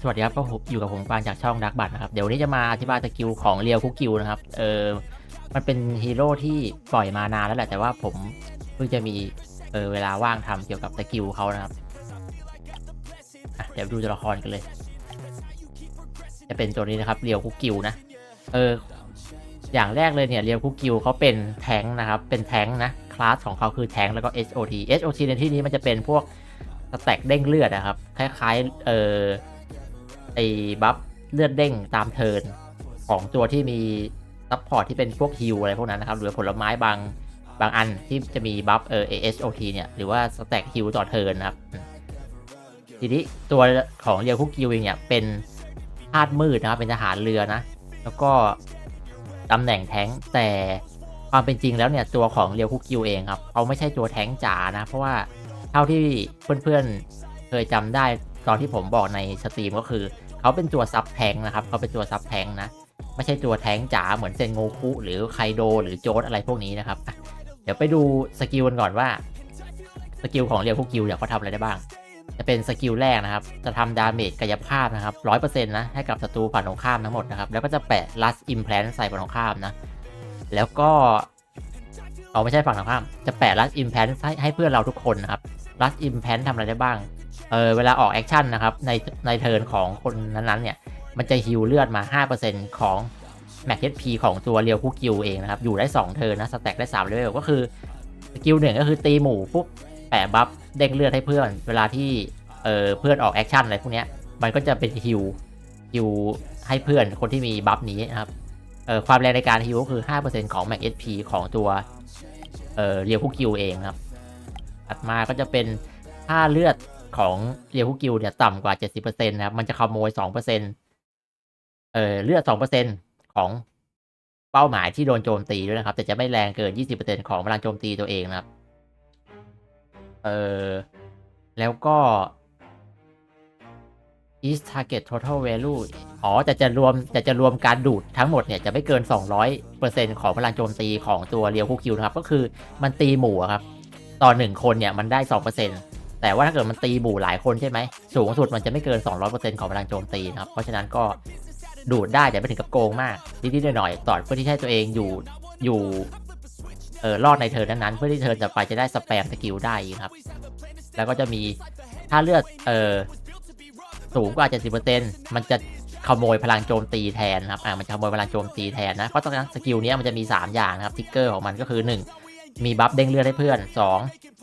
สวัสดีครับก็ผมอยู่กับผมปานจากช่องดักบัตนะครับ เดี๋ยววันนี้จะมาอธิบายสกิลของเรียวคุกกิวนะครับ เออมันเป็นฮีโร่ที่ปล่อยมานานแล้วแหละ แต่ว่าผมเพิ่งจะมีเออเวลาว่างทำเกี่ยวกับสกิลเขานะครับ เดี๋ยวดูตัวละครกันเลย จะเป็นตัวนี้นะครับเรียวคุกกิวนะ เออ อย่างแรกเลยเนี่ยเรียวคุกกิวเขาเป็นแทงนะครับ เป็นแทงนะ คลาสของเขาคือแทงแล้วก็ HOT HOT ในที่นี้มันจะเป็นพวกสแต็กเด้งเลือดนะครับ คล้ายๆ เออ ไอ้บัฟเลือดเด้งตามเทิร์นของตัวที่มีซัพพอร์ตที่เป็นพวกฮิลอะไรพวกนั้นนะครับ หรือผลไม้บางบางอันที่จะมีบัฟเออ ASOT เนี่ยหรือว่าสแต็กฮิลต่อเทิร์นนะครับ ทีนี้ตัวของเรียวคุกกิวเองเนี่ยเป็นธาตุมืดนะครับเป็นทหารเรือนะ แล้วก็ตำแหน่งแท้งแต่ความเป็นจริงแล้วเนี่ยตัวของเรียวคุกกิวเองครับเขาไม่ใช่ตัวแท้งจ๋านะ เพราะว่าเท่าที่เพื่อนๆเคยจำได้ตอนที่ผมบอกในสตรีมก็คือ เขาเป็นตัวซับแทงนะครับเขาเป็นตัวซับแทงนะไม่ใช่ตัวแทงจ๋าเหมือนเซนโงคุหรือไคโดหรือโจดอะไรพวกนี้นะครับเดี๋ยวไปดูสกิลกันก่อนว่าสกิลของเรียวคุกิลเนี่ยเขาทำอะไรได้บ้าง จะเป็นสกิลแรกนะครับ จะทำดาเมจกายภาพนะครับร้อยเปอร์เซ็นต์นะ ให้กับศัตรูฝั่งตรงข้ามทั้งหมดนะครับ แล้วก็จะแปะลัสอิมแพลนใส่ฝั่งตรงข้ามนะ แล้วก็ เอาไม่ใช่ฝั่งตรงข้าม จะแปะลัสอิมแพลนให้ให้เพื่อนเราทุกคนนะครับลัสอิมแพลนทำอะไรได้บ้าง เออเวลาออกแอคชั่นนะครับในในเทิร์นของคนนั้นๆเนี่ย มันจะฮิวเลือดมา 5%ของแม็กเ p ของตัวเรียวคุกิวเองนะครับ อยู่ได้ 2 เทิร์นนะ สแต็กได้3เลเวลก็คือสกิลหนึ่งก็คือตีหมู่ปุ๊บแปะบัฟเด้งเลือดให้เพื่อน เวลาที่เออเพื่อนออกแอคชั่นอะไรพวกเนี้ยมันก็จะเป็นฮิวฮิวให้เพื่อนคนที่มีบัฟนี้นะครับเออความแรงในการฮิวก็คือ 5%ของแม็ก p ของตัวเออเรียวคุกิวเองครับ ถัดมาก็จะเป็นค่าเลือด ของเรียลคุกิลเนี่ยต่ำกว่าเจ็ดสิบเปอร์เซ็นนะครับ มันจะขโมยสองเปอร์เซ็นเออเลือดสองเปอร์เซ็นของเป้าหมายที่โดนโจมตีด้วยนะครับ แต่จะไม่แรงเกินยี่สิบเปอร์เ20%ของพลังโจมตีตัวเองนะครับ เออแล้วก็ is target total value อ๋อจะจะรวมจะจะรวมการดูดทั้งหมดเนี่ย จะไม่เกินสองร้อยเปอร์เซ็นของพลังโจมตีของตัวเรียวคูคิวนะครับ ก็คือมันตีหมู่ครับ ต่อหนึ่งคนเนี่ย มันได้สองเปอร์เซ็นต์ แต่ว่าถ้าเกิดมันตีบู่หลายคนใช่ไหม สูงสุดมันจะไม่เกิน 200%ของพลังโจมตีนะครับ เพราะฉะนั้นก็ดูดได้แต่ไม่ถึงกับโกงมากนิดๆหน่อยๆต่อเพื่อที่ให้ตัวเองอยู่อยู่เออรอดในเทิร์นนั้นๆเพื่อที่เทิร์นจะไปจะได้สแปมสกิลได้ครับ แล้วก็จะมีถ้าเลือดเออสูงกว่า 70%มันจะขโมยพลังโจมตีแทนครับ อ่า มันจะขโมยพลังโจมตีแทนนะ เพราะตอนนั้นสกิลนี้มันจะมี 3 อย่างนะครับ ทิกเกอร์ของมันก็คือ 1 มีบัฟเด้งเลือดให้เพื่อน 2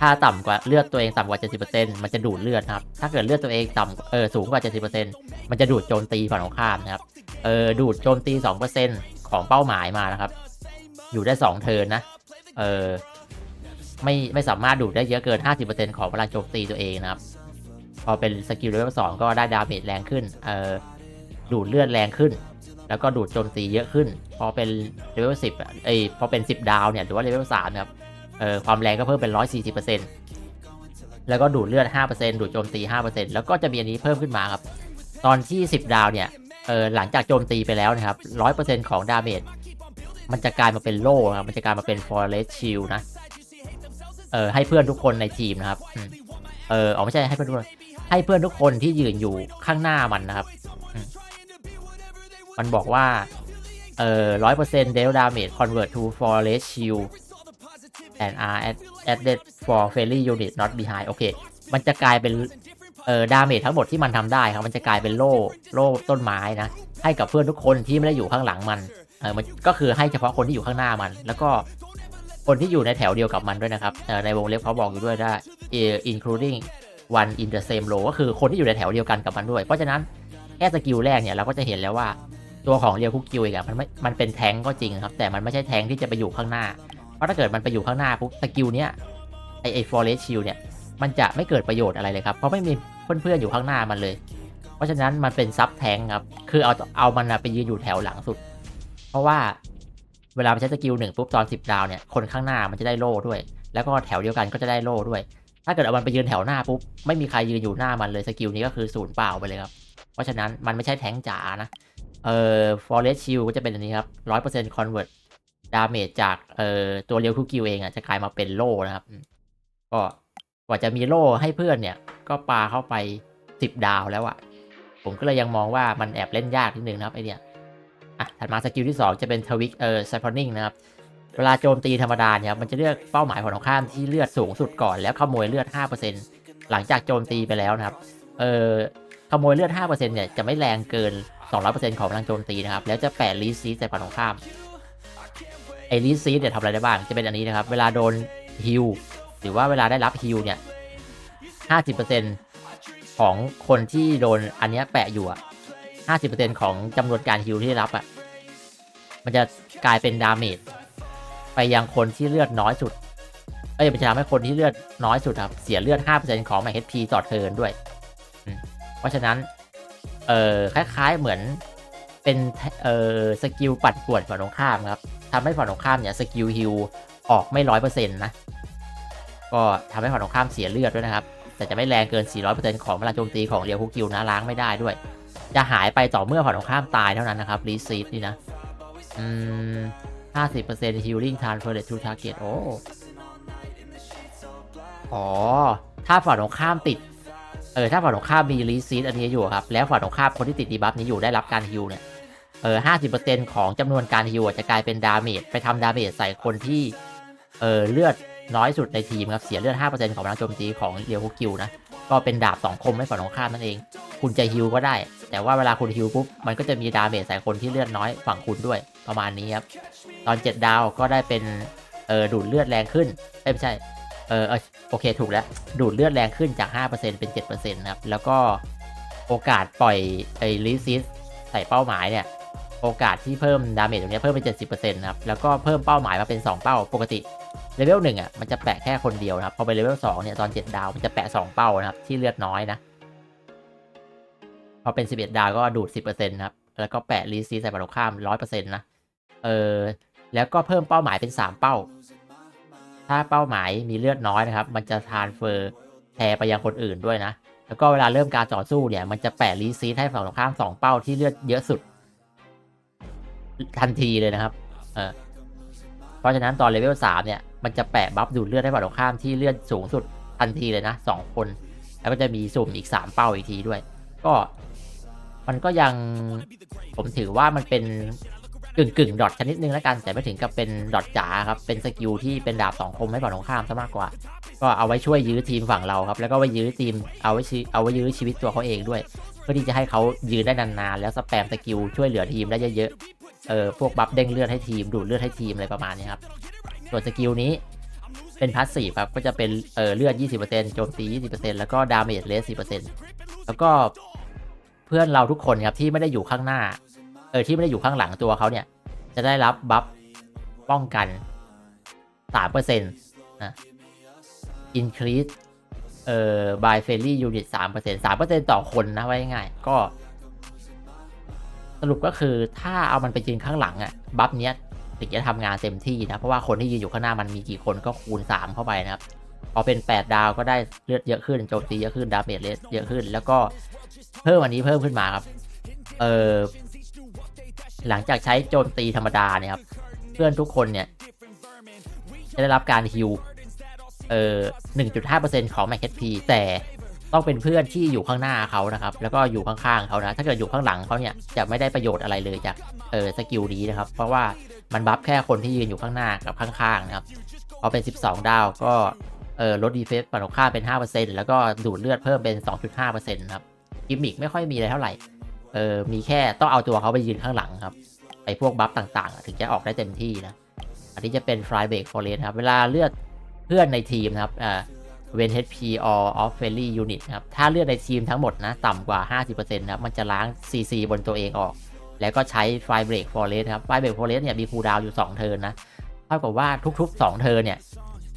ถ้าต่ำกว่าเลือดตัวเองต่ำกว่า 70%มันจะดูดเลือดนะครับ ถ้าเกิดเลือดตัวเองต่ำเออสูงกว่า 70%มันจะดูดโจมตีฝั่งตรงข้ามนะครับ เออดูดโจมตี 2%ของเป้าหมายมานะครับ อยู่ได้ 2 เทิร์นนะ เออไม่ไม่สามารถดูดได้เยอะเกิน 50%ของพลังโจมตีตัวเองนะครับ พอเป็นสกิลเลเวลสองก็ได้ดาเมจแรงขึ้น เออดูดเลือดแรงขึ้น แล้วก็ดูดโจมตีเยอะขึ้น พอเป็นเลเวลสิบเอ้ยพอเป็น 10 ดาวเนี่ยหรือว่าเลเวลสามนะครับ เออความแรงก็เพิ่มเป็น 140%แล้วก็ดูดเลือด 5%ดูดโจมตี 5%แล้วก็จะมีอันนี้เพิ่มขึ้นมาครับ ตอนที่ 10 ดาวเนี่ยเออหลังจากโจมตีไปแล้วนะครับ 100%ของดาเมจมันจะกลายมาเป็นโล่ครับ มันจะกลายมาเป็น forest shield นะ เออให้เพื่อนทุกคนในทีมนะครับ เออเอาไม่ใช่ให้เพื่อนทุกคนให้เพื่อนทุกคนที่ยืนอยู่ข้างหน้ามันนะครับ มันบอกว่า เออร้อยเปอร์เซ็นต์ deal damage convert to forest shield and are added for friendly unit not behind โอเค มันจะกลายเป็นเอ่อดาเมจทั้งหมดที่มันทำได้ครับ มันจะกลายเป็นโล่โล่ต้นไม้นะ ให้กับเพื่อนทุกคนที่ไม่ได้อยู่ข้างหลังมันเออมันก็คือให้เฉพาะคนที่อยู่ข้างหน้ามัน แล้วก็คนที่อยู่ในแถวเดียวกับมันด้วยนะครับในวงเล็บเขาบอกอยู่ด้วยได้ including one in the same row ก็คือคนที่อยู่ในแถวเดียวกันกับมันด้วย เพราะฉะนั้นแค่สกิลแรกเนี่ยเราก็จะเห็นแล้วว่าตัวของเรียวคุกกิวเองอะมันไม่มันเป็นแทงก็จริงครับ แต่มันไม่ใช่แทงที่จะไปอยู่ข้างหน้า เพราะถ้าเกิดมันไปอยู่ข้างหน้าปุ๊บสกิลเนี้ยไอไอฟอร์เรสชิลเนี่ยมันจะไม่เกิดประโยชน์อะไรเลยครับ เพราะไม่มีเพื่อนๆอยู่ข้างหน้ามันเลย เพราะฉะนั้นมันเป็นซับแทงครับ คือเอาเอามันอะไปยืนอยู่แถวหลังสุด เพราะว่าเวลาใช้สกิลหนึ่งปุ๊บตอนสิบดาวเนี่ยคนข้างหน้ามันจะได้โล่ด้วย แล้วก็แถวเดียวกันก็จะได้โล่ด้วย ถ้าเกิดเอามันไปยืนแถวหน้าปุ๊บไม่มีใครยืนอยู่หน้ามันเลยสกิลนี้ก็คือศูนย์เปล่าไปเลยครับ เพราะฉะนั้นมันไม่ใช่แทงจ๋านะ เอ่อ forest shield ก็จะเป็นอันนี้ครับร้อยเปอร์เซ็นต์ convert ดาเมจจากเอ่อตัวเรียวคุกิวเองอะจะกลายมาเป็นโล่นะครับ ก็กว่าจะมีโล่ให้เพื่อนเนี่ย ก็ปาเข้าไปสิบดาวแล้วอะผมก็เลยยังมองว่ามันแอบเล่นยากนิดนึงนะครับไอเนี่ยอะถัดมาสกิลที่ 2 จะเป็นทวิกเออไซพอนิงนะครับ เวลาโจมตีธรรมดาเนี่ยมันจะเลือกเป้าหมายของตรงข้ามที่เลือดสูงสุดก่อนแล้วขโมยเลือด 5%หลังจากโจมตีไปแล้วนะครับ เออขโมยเลือด 5%เนี่ยจะไม่แรงเกิน 200%ของพลังโจมตีนะครับ แล้วจะแปะลีซีใส่ฝั่งตรงข้าม ไอลีซีเนี่ยทำอะไรได้บ้าง จะเป็นอันนี้นะครับ เวลาโดนฮิลหรือว่าเวลาได้รับฮิลเนี่ย50%ของคนที่โดนอันเนี้ยแปะอยู่อะ50%ของจำนวนการฮิลที่ได้รับอะมันจะกลายเป็นดาเมจไปยังคนที่เลือดน้อยสุด เอ้ยมันจะทำให้คนที่เลือดน้อยสุดครับ เสียเลือด5%ของแม HP ต่อเทิร์นด้วย เพราะฉะนั้น เออคล้าย ๆเหมือนเป็น เออสกิลปัดป่วนฝั่งตรงข้ามครับ ทำให้ฝั่งตรงข้ามเนี่ยสกิลฮิลออกไม่ร้อยเปอร์เซ็นต์นะ ก็ทำให้ฝั่งตรงข้ามเสียเลือดด้วยนะครับ แต่จะไม่แรงเกิน 400%ของพลังโจมตีของเรียวคุกิลนะล้างไม่ได้ด้วย จะหายไปต่อเมื่อฝั่งตรงข้ามตายเท่านั้นนะครับรีซีดนี่นะอืม50% healing transfer to target โอ้อ๋อ ถ้าฝั่งตรงข้ามติด เออ ถ้าฝั่งตรงข้ามมีรีซีดอันนี้อยู่ครับ แล้วฝั่งตรงข้ามคนที่ติดดีบัฟนี้อยู่ได้รับการฮิลเนี่ย เออ50%ของจำนวนการฮิลจะกลายเป็นดาเมจไปทำดาเมจใส่คนที่เออเลือดน้อยสุดในทีมครับ เสียเลือด5%ของพลังโจมตีของเรียวคุกิลนะ ก็เป็นดาบสองคมให้ฝั่งตรงข้ามนั่นเอง คุณจะฮิลก็ได้ แต่ว่าเวลาคุณฮิลปุ๊บ มันก็จะมีดาเมจใส่คนที่เลือดน้อยฝั่งคุณด้วยประมาณนี้ครับ ตอน7ดดาวก็ได้เป็นเออดูดเลือดแรงขึ้นเอ้ไม่ใช่เออเออโอเคถูกแล้ว ดูดเลือดแรงขึ้นจาก 5%เป็น7%นะครับแล้วก็โอกาสปล่อยไอ้ลิซิสใส่เป้าหมายเนี่ย โอกาสที่เพิ่มดาเมจตรงนี้เพิ่มเป็น70%นะครับ แล้วก็เพิ่มเป้าหมายมาเป็น 2 เป้า ปกติเลเวลหนึ่งอะมันจะแปะแค่คนเดียวนะครับ พอไปเลเวลสองเนี่ยตอน 7 ดาวมันจะแปะ 2 เป้านะครับ ที่เลือดน้อยนะ พอเป็น 11 ดาวก็ดูด 10%นะครับ แล้วก็แปะรีซีใส่ฝั่งตรงข้าม 100%นะ เออ แล้วก็เพิ่มเป้าหมายเป็น 3 เป้า ถ้าเป้าหมายมีเลือดน้อยนะครับ มันจะทานเฟอร์แชร์ไปยังคนอื่นด้วยนะ แล้วก็เวลาเริ่มการต่อสู้เนี่ย มันจะแปะรีซีให้ฝั่งตรงข้าม2เป้าที่เลือดเยอะสุด ทันทีเลยนะครับ เออเพราะฉะนั้นตอนเลเวล3เนี่ย มันจะแปะบัฟดูดเลือดให้ฝั่งตรงข้ามที่เลือดสูงสุดทันทีเลยนะสองคน แล้วก็จะมีสุ่มอีก3เป้าอีกทีด้วย ก็มันก็ยังผมถือว่ามันเป็นกึ่งกึ่งดอทชนิดนึงแล้วกัน แต่ไม่ถึงกับเป็นดอทจ๋าครับ เป็นสกิลที่เป็นดาบสองคมให้ฝั่งตรงข้ามซะมากกว่า ก็เอาไว้ช่วยยื้อทีมฝั่งเราครับ แล้วก็ไว้ยื้อทีม เอาไว้ชีเอาไว้ยื้อชีวิตตัวเขาเองด้วย เพื่อที่จะให้เขายืนได้นานๆ แล้วสแปมสกิลช่วยเหลือทีมได้เยอะ เออพวกบัฟเด้งเลือดให้ทีมดูดเลือดให้ทีมอะไรประมาณนี้ครับส่วนสกิลนี้เป็นพาสซีฟครับก็จะเป็นเออเลือด 20%โจมตี 20%แล้วก็ดาเมจเลส10%แล้วก็เพื่อนเราทุกคนครับที่ไม่ได้อยู่ข้างหน้าเออที่ไม่ได้อยู่ข้างหลังตัวเขาเนี่ย จะได้รับบัฟป้องกัน 3%นะ increase เอ่อ by friendly unit 3% 3%ต่อคนนะไว้ง่ายก็ สรุปก็คือถ้าเอามันไปยืนข้างหลังอะบัฟเนี้ยถึงจะทำงานเต็มที่นะ เพราะว่าคนที่ยืนอยู่ข้างหน้ามันมีกี่คนก็คูณ 3 เข้าไปนะครับ พอเป็น 8 ดาวก็ได้เลือดเยอะขึ้นโจมตีเยอะขึ้นดาเมจเลสเยอะขึ้น แล้วก็เพิ่มอันนี้เพิ่มขึ้นมาครับ เออหลังจากใช้โจมตีธรรมดาเนี่ยครับ เพื่อนทุกคนเนี่ย จะได้รับการฮิวเอ่อ1.5%ของ Max HP แต่ ต้องเป็นเพื่อนที่อยู่ข้างหน้าเขานะครับ แล้วก็อยู่ข้างๆเขานะ ถ้าเกิดอยู่ข้างหลังเขาเนี่ยจะไม่ได้ประโยชน์อะไรเลยจากเออสกิลนี้นะครับ เพราะว่ามันบัฟแค่คนที่ยืนอยู่ข้างหน้ากับข้างๆนะครับพอเป็น 12 ดาวก็เออลดดีเฟสฝั่งตรงข้าเป็น 5%แล้วก็ดูดเลือดเพิ่มเป็น 2.5%นะครับกิมมิกไม่ค่อยมีอะไรเท่าไหร่เออมีแค่ต้องเอาตัวเขาไปยืนข้างหลังครับไอพวกบัฟต่างๆ ถึงจะออกได้เต็มที่นะอันนี้จะเป็น Fly Break Forest ครับเวลาเลือดเพื่อนในทีมนะครับอ่า when HP or off friendly unit นะครับ ถ้าเลือดในทีมทั้งหมดนะต่ำกว่า 50%นะครับมันจะล้าง CC บนตัวเองออก แล้วก็ใช้ Fly Break Forest ครับ Fly Break Forest เนี่ยมีคูลดาวน์อยู่ 2 เทิร์นนะเท่ากับว่าทุกๆ 2 เทิร์นเนี่ย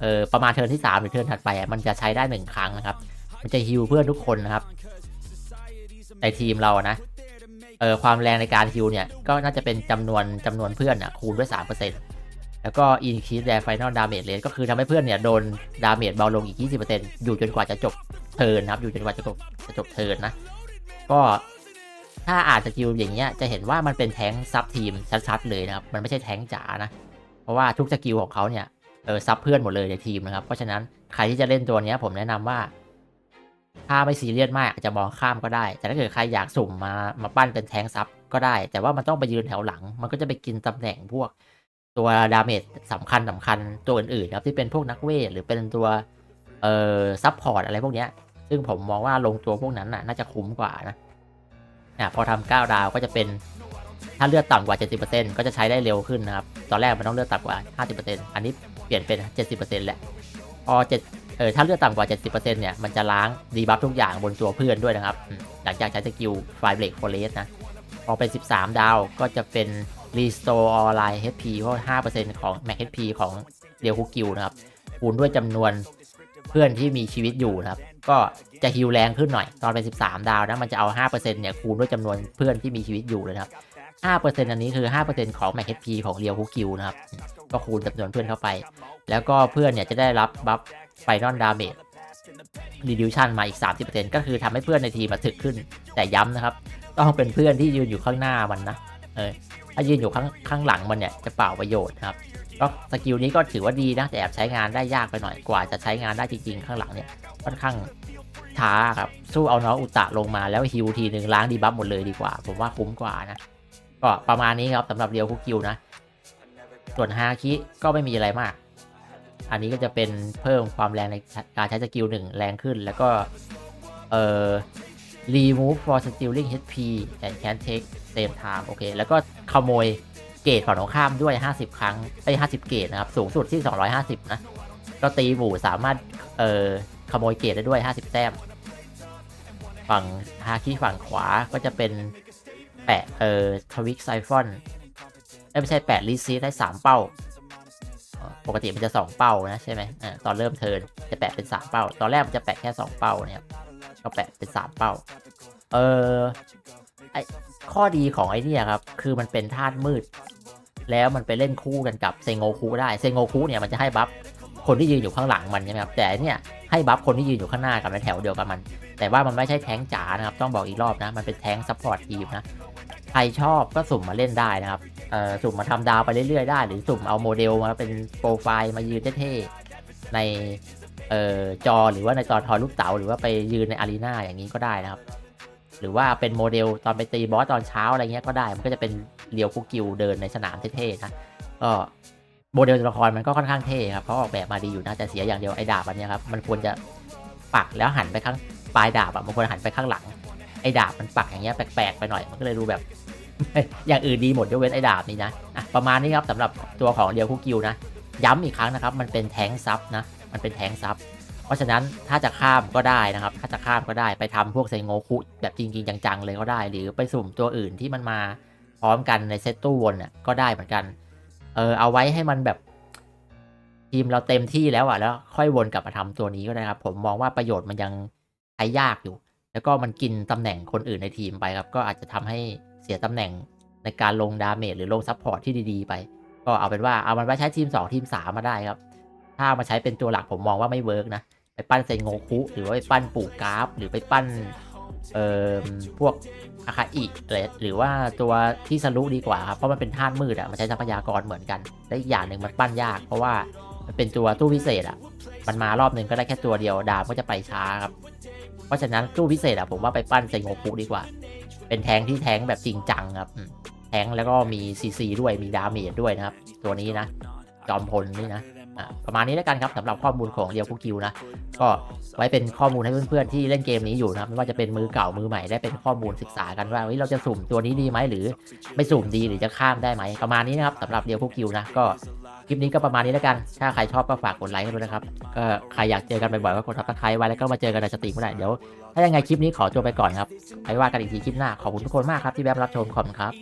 เออประมาณเทิร์นที่ 3 หรือเทิร์นถัดไปมันจะใช้ได้ 1 ครั้งนะครับ มันจะฮิวเพื่อนทุกคนนะครับ ในทีมเรานะเออความแรงในการฮิวเนี่ยก็น่าจะเป็นจำนวนจำนวนเพื่อนอะคูณด้วย 3% แล้วก็ increase their final damage rate ก็คือทำให้เพื่อนเนี่ยโดนดาเมจเบาลงอีก 20%อยู่จนกว่าจะจบเทิร์นนะครับ อยู่จนกว่าจะจบจะจบเทิร์นนะ ก็ถ้าอ่านสกิลอย่างเงี้ยจะเห็นว่ามันเป็นแท้งซับทีมชัดๆเลยนะครับ มันไม่ใช่แท้งจ๋านะ เพราะว่าทุกสกิลของเขาเนี่ยเออซับเพื่อนหมดเลยในทีมนะครับ เพราะฉะนั้นใครที่จะเล่นตัวนี้ผมแนะนำว่า ถ้าไม่ซีเรียสมากอาจจะมองข้ามก็ได้ แต่ถ้าเกิดใครอยากสุ่มมามาปั้นเป็นแท้งซับก็ได้ แต่ว่ามันต้องไปยืนแถวหลัง มันก็จะไปกินตำแหน่งพวก ตัวดาเมจสำคัญสำคัญตัวอื่นๆครับที่เป็นพวกนักเวทหรือเป็นตัวเอ่อซับพอร์ตอะไรพวกเนี้ย ซึ่งผมมองว่าลงตัวพวกนั้นน่ะน่าจะคุ้มกว่านะอะพอทำ9ดาวก็จะเป็นถ้าเลือดต่ำกว่า 70%ก็จะใช้ได้เร็วขึ้นนะครับ ตอนแรกมันต้องเลือดต่ำกว่า 50%อันนี้เปลี่ยนเป็น 70%แหละ พอ7เออถ้าเลือดต่ำกว่า 70%เนี่ยมันจะล้างดีบัฟทุกอย่างบนตัวเพื่อนด้วยนะครับ หลังจากใช้สกิลไฟเบรกโฟเลสนะ พอเป็น 13 ดาวก็จะเป็น Restore Online HP เพราะ5%ของ Max HP ของเรียวคุกิวนะครับคูณด้วยจำนวนเพื่อนที่มีชีวิตอยู่นะครับ ก็จะฮิวแรงขึ้นหน่อย ตอนเป็น 13 ดาวนะมันจะเอา 5%เนี่ยคูณด้วยจำนวนเพื่อนที่มีชีวิตอยู่เลยนะครับ 5%อันนี้คือ 5%ของ Max HP ของเรียวคุกิวนะครับ ก็คูณจำนวนเพื่อนเข้าไป แล้วก็เพื่อนเนี่ยจะได้รับบัฟไฟนอลดาเมจรีดิวชันมาอีก 30%ก็คือทำให้เพื่อนในทีมมาถึกขึ้น แต่ย้ำนะครับ ต้องเป็นเพื่อนที่ยืนอยู่ข้างหน้ามันนะ เออ ถ้ายืนอยู่ข้างข้างหลังมันเนี่ยจะเปล่าประโยชน์นะครับก็สกิลนี้ก็ถือว่าดีนะแต่แอบใช้งานได้ยากไปหน่อยกว่าจะใช้งานได้จริงๆ ข้างหลังเนี่ยค่อนข้างช้าครับสู้เอาน้องอุตะลงมาแล้วฮิวทีหนึ่งล้างดีบัฟหมดเลยดีกว่า ผมว่าคุ้มกว่านะ ก็ประมาณนี้ครับสำหรับเรียวคุกิวนะ ส่วนฮาคิก็ไม่มีอะไรมาก อันนี้ก็จะเป็นเพิ่มความแรงในการใช้สกิลหนึ่งแรงขึ้นแล้วก็เอ่อ remove for stealing HP and can take same time โอเค แล้วก็ขโมยเกรดฝั่งตรงข้ามด้วย 50 ครั้งไอ้50 เกรดนะครับ สูงสุดที่ 250 นะ ก็ตีหมู่สามารถ เอ่อ ขโมยเกรดได้ด้วย 50 แต้ม ฝั่งฮาคิฝั่งขวาก็จะเป็นแปะ เอ่อ ทวิกไซฟอนไม่ใช่แปะลิซีได้ 3 เป้า ปกติมันจะ 2 เป้านะใช่ไหมอ่าตอนเริ่มเทิร์นจะแปะเป็น 3 เป้า ตอนแรกมันจะแปะแค่ 2 เป้านะครับ ก็แปะเป็น3เป้า เออไอข้อดีของไอเนี่ยครับ คือมันเป็นธาตุมืด แล้วมันไปเล่นคู่กันกับเซงโงคุได้ เซงโงคุเนี่ยมันจะให้บัฟคนที่ยืนอยู่ข้างหลังมันใช่ไหมครับ แต่เนี่ยให้บัฟคนที่ยืนอยู่ข้างหน้ากับในแถวเดียวกับมัน แต่ว่ามันไม่ใช่แท้งจ๋านะครับ ต้องบอกอีกรอบนะ มันเป็นแท้งซัพพอร์ตทีมนะ ใครชอบก็สุ่มมาเล่นได้นะครับ เอ่อ สุ่มมาทำดาวไปเรื่อยๆได้ หรือสุ่มเอาโมเดลมาเป็นโปรไฟล์มายืนเท่ๆใน เอ่อจอหรือว่าในจอทอยลูกเต๋าหรือว่าไปยืนในอารีนาอย่างนี้ก็ได้นะครับ หรือว่าเป็นโมเดลตอนไปตีบอสตอนเช้าอะไรเงี้ยก็ได้ มันก็จะเป็นเรียวคุกกิวเดินในสนามเท่ๆนะก็โมเดลตัวละครมันก็ค่อนข้างเท่ครับเขาออกแบบมาดีอยู่นะแต่เสียอย่างเดียวไอ้ดาบอันเนี้ยครับมันควรจะปักแล้วหันไปข้างปลายดาบอะมันควรหันไปข้างหลังไอ้ดาบมันปักอย่างเงี้ยแปลกๆไปหน่อยมันก็เลยดูแบบ อย่างอื่นดีหมดยกเว้นไอ้ดาบนี่นะอะประมาณนี้ครับสำหรับตัวของเรียวคุกิวนะ ย้ำอีกครั้งนะครับ มันเป็นแทงซับนะ มันเป็นแทงซับ เพราะฉะนั้นถ้าจะข้ามก็ได้นะครับ ถ้าจะข้ามก็ได้ไปทำพวกเซงโงคุแบบจริง ๆ จังๆเลยก็ได้ หรือไปสุ่มตัวอื่นที่มันมาพร้อมกันในเซตตู้วนน่ะก็ได้เหมือนกัน เออเอาไว้ให้มันแบบทีมเราเต็มที่แล้วอะแล้วค่อยวนกลับมาทำตัวนี้ก็ได้ครับ ผมมองว่าประโยชน์มันยังใช้ยากอยู่ แล้วก็มันกินตำแหน่งคนอื่นในทีมไปครับ ก็อาจจะทำให้เสียตำแหน่งในการลงดาเมจหรือลงซัพพอร์ตที่ดีๆไป ก็เอาเป็นว่าเอามันไปใช้ทีม 2 ทีม 3 มาได้ครับ ถ้ามาใช้เป็นตัวหลักผมมองว่าไม่เวิร์กนะ ไปปั้นเซนโงคุ หรือว่าไปปั้นปู่กราฟ หรือไปปั้นเอ่อพวกอาคาอิหรือว่าตัวที่สรุดีกว่าครับเพราะมันเป็นธาตุมืดอะมันใช้ทรัพยากรเหมือนกัน และอีกอย่างหนึ่งมันปั้นยาก เพราะว่ามันเป็นตัวตู้พิเศษอะมันมารอบหนึ่งก็ได้แค่ตัวเดียวดาบก็จะไปช้าครับ เพราะฉะนั้นตู้พิเศษอะผมว่าไปปั้นเซนโงคุดีกว่า เป็นแทงที่แทงแบบจริงจังครับแทงแล้วก็มีซีซีด้วยมีดาเมจด้วยนะครับ ตัวนี้นะ จอมพลนี่นะ ประมาณนี้แล้วกันครับสำหรับข้อมูลของเรียวคุกิวนะ ก็ไว้เป็นข้อมูลให้เพื่อนๆที่เล่นเกมนี้อยู่นะครับไม่ว่าจะเป็นมือเก่ามือใหม่ได้เป็นข้อมูลศึกษากันว่าเฮ้ยเราจะสุ่มตัวนี้ดีไหมหรือไม่สุ่มดีหรือจะข้ามได้ไหมประมาณนี้นะครับสำหรับเรียวคุกิวนะก็คลิปนี้ก็ประมาณนี้แล้วกัน ถ้าใครชอบก็ฝากกดไลค์กันด้วยนะครับ ก็ใครอยากเจอกันบ่อยๆก็กดซับสไครต์ไว้แล้วก็มาเจอกันในสตรีมก็ได้เดี๋ยว ถ้ายังไงคลิปนี้ขอตัวไปก่อนครับไว้ว่ากันอีกทีคลิปหน้า ขอบคุณทุกคนมากครับที่แวะมารับชมขอบคุณครับ